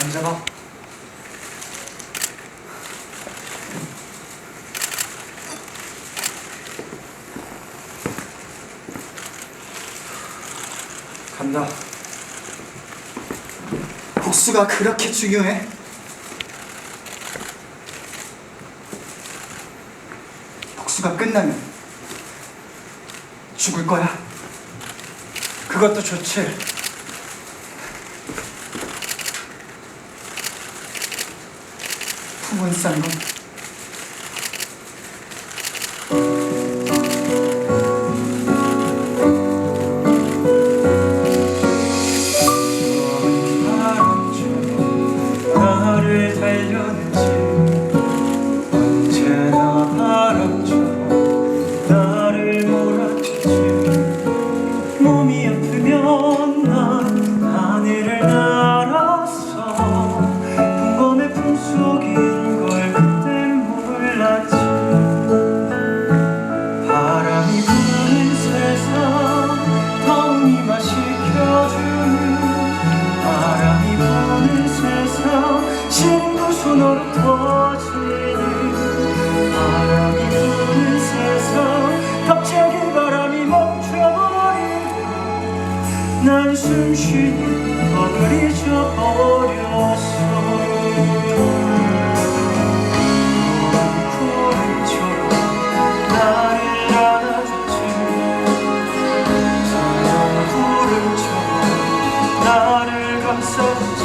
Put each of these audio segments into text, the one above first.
앉아봐. 간다. 복수가 그렇게 중요해? 복수가 끝나면 죽을 거야. 그것도 좋지. 为什么？ 난 숨쉬는 법을 잊어버렸어. 나를 감싸줬지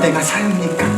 내가 사유니까